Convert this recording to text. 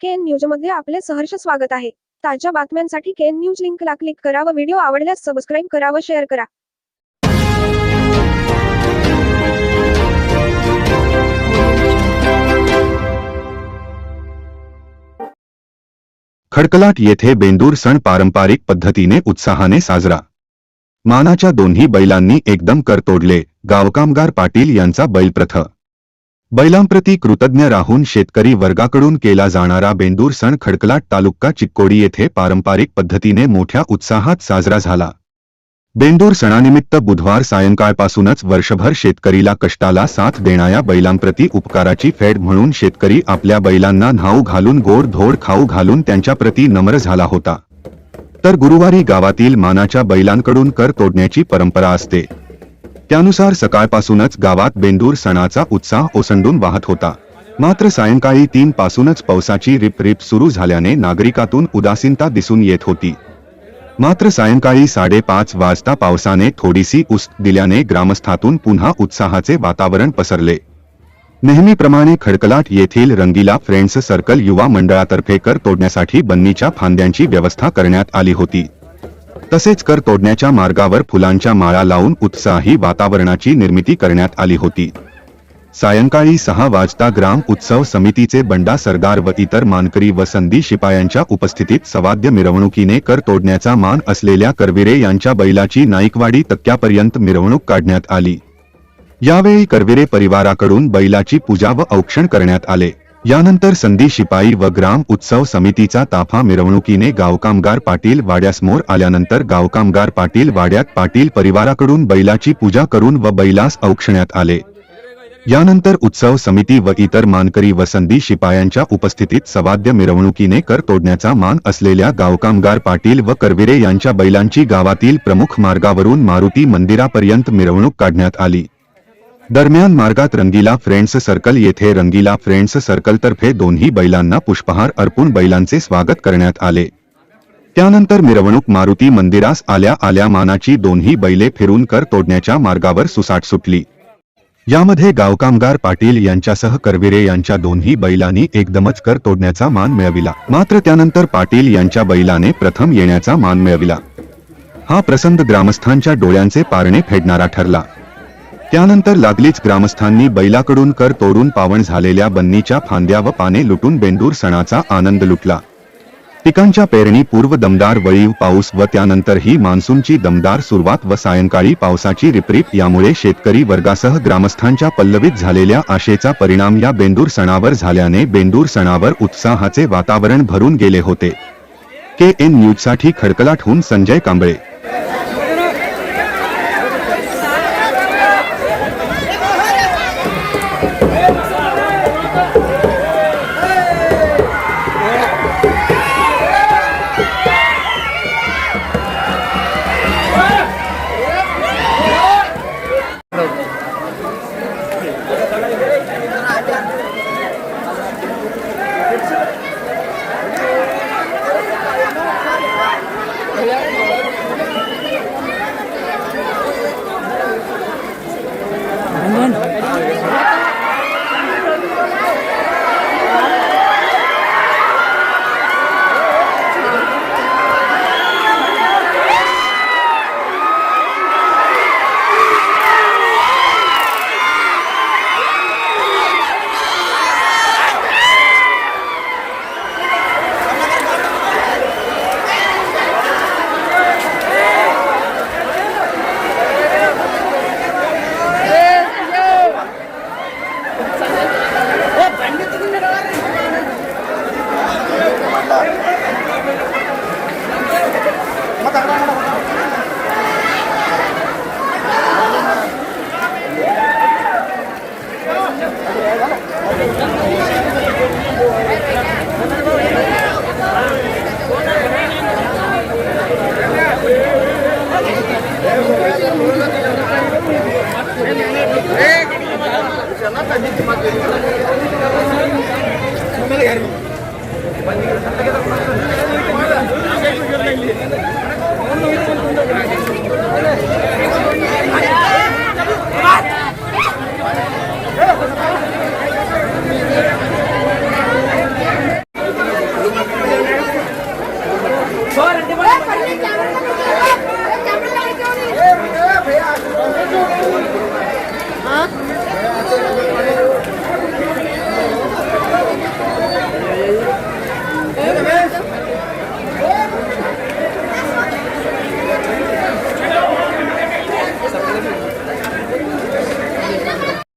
केन न्यूजमध्ये आपले सहर्ष स्वागत आहे. ताज्या बातम्यांसाठी केन न्यूज लिंकला क्लिक करा व व्हिडिओ आवडल्यास सबस्क्राईब करा व शेअर करा. खडकलाट येथे बेंदूर सण पारंपरिक पद्धतीने उत्साहाने साजरा. मानाच्या दोन्ही बैलांनी एकदम कर तोडले गावकामगार पाटील यांचा बैलप्रथ. बैलांप्रती कृतज्ञ राहून शेतकरी वर्गाकडून केला जाणारा बेंदूर सण खडकलाट तालुका चिक्कोडी येथे पारंपरिक पद्धतीने मोठ्या उत्साहात साजरा झाला. बेंदूर सणानिमित्त बुधवार सायंकाळपासूनच वर्षभर शेतकरीला कष्टाला साथ देणाऱ्या बैलांप्रती उपकाराची फेड म्हणून शेतकरी आपल्या बैलांना न्हाऊ घालून गोड धोड खाऊ घालून त्यांच्याप्रती नम्र झाला होता. तर गुरुवारी गावातील मानाच्या बैलांकडून कर तोडण्याची परंपरा असते. त्यानुसार सकाळपासूनच गावात बेंदूर सणाचा उत्साह ओसंडून वाहत होता. मात्र सायंकाळी तीन पासूनच पावसाची रिपरिप सुरू झाल्याने नागरिकातून उदासीनता दिसून येत होती. मात्र सायंकाळी साडेपाच वाजता पावसाने थोडीशी उस दिल्याने ग्रामस्थातून पुन्हा उत्साहाचे वातावरण पसरले. नेहमीप्रमाणे खडकलाट येथील रंगीला फ्रेंड्स सर्कल युवा मंडळातर्फे कर तोडण्यासाठी बन्नीच्या फांद्यांची व्यवस्था करण्यात आली होती. तसेच कर तोडण्याच्या मार्गावर फुलांच्या माळा लावून उत्साही वातावरणाची निर्मिती करण्यात आली होती. सायंकाळी सहा वाजता ग्राम उत्सव समितीचे बंडा सरदार व इतर मानकरी व संधी शिपायांच्या उपस्थितीत सवाद्य मिरवणुकीने कर तोडण्याचा मान असलेल्या करविरे यांच्या बैलाची नाईकवाडी तक्क्यापर्यंत मिरवणूक काढण्यात आली. यावेळी करविरे परिवाराकडून बैलाची पूजा व औक्षण करण्यात आले. यानंतर संधी शिपाई व ग्राम उत्सव समितीचा ताफा मिरवणुकीने गावकामगार पाटील वाड्यासमोर आल्यानंतर गावकामगार पाटील वाड्यात पाटील परिवाराकडून बैलाची पूजा करून व बैलास औक्षण्यात आले. यानंतर उत्सव समिती व इतर मानकरी व संधी शिपायांच्या उपस्थितीत सवाद्य मिरवणुकीने कर तोडण्याचा मान असलेल्या गावकामगार पाटील व करविरे यांच्या बैलांची गावातील प्रमुख मार्गावरून मारुती मंदिरापर्यंत मिरवणूक काढण्यात आली. दरम्यान मार्गात रंगीला फ्रेंड्स सर्कल येथे रंगीला फ्रेंड्स सर्कलतर्फे दोन्ही बैलांना पुष्पहार अर्पून बैलांचे स्वागत करण्यात आले. त्यानंतर मिरवणूक मारुती मंदिरास आल्या आल्या मानाची दोन्ही बैले फिरून कर तोडण्याच्या मार्गावर सुसाट सुटली. यामध्ये गावकामगार पाटील यांच्यासह करविरे यांच्या दोन्ही बैलांनी एकदमच कर तोडण्याचा मान मिळविला. मात्र त्यानंतर पाटील यांच्या बैलाने प्रथम येण्याचा मान मिळविला. हा प्रसंग ग्रामस्थांच्या डोळ्यांचे पारणे फेडणारा ठरला. त्यानंतर लागलीच ग्रामस्थांनी बैलाकडून कर तोडून पावन झालेल्या बन्नीच्या फांद्या व पाने लुटून बेंडूर सणाचा आनंद लुटला. पिकांच्या पेरणी पूर्व दमदार वळीव पाऊस व त्यानंतर ही मान्सूनची दमदार सुरुवात व सायंकाळी पावसाची रिपरिप यामुळे शेतकरी वर्गासह ग्रामस्थांच्या पल्लवीत झालेल्या आशेचा परिणाम या बेंदूर सणावर झाल्याने बेंदूर सणावर उत्साहाचे वातावरण भरून गेले होते. के एन न्यूजसाठी खडकलाटहून संजय कांबळे. Yeah. తగ్గించి మాకు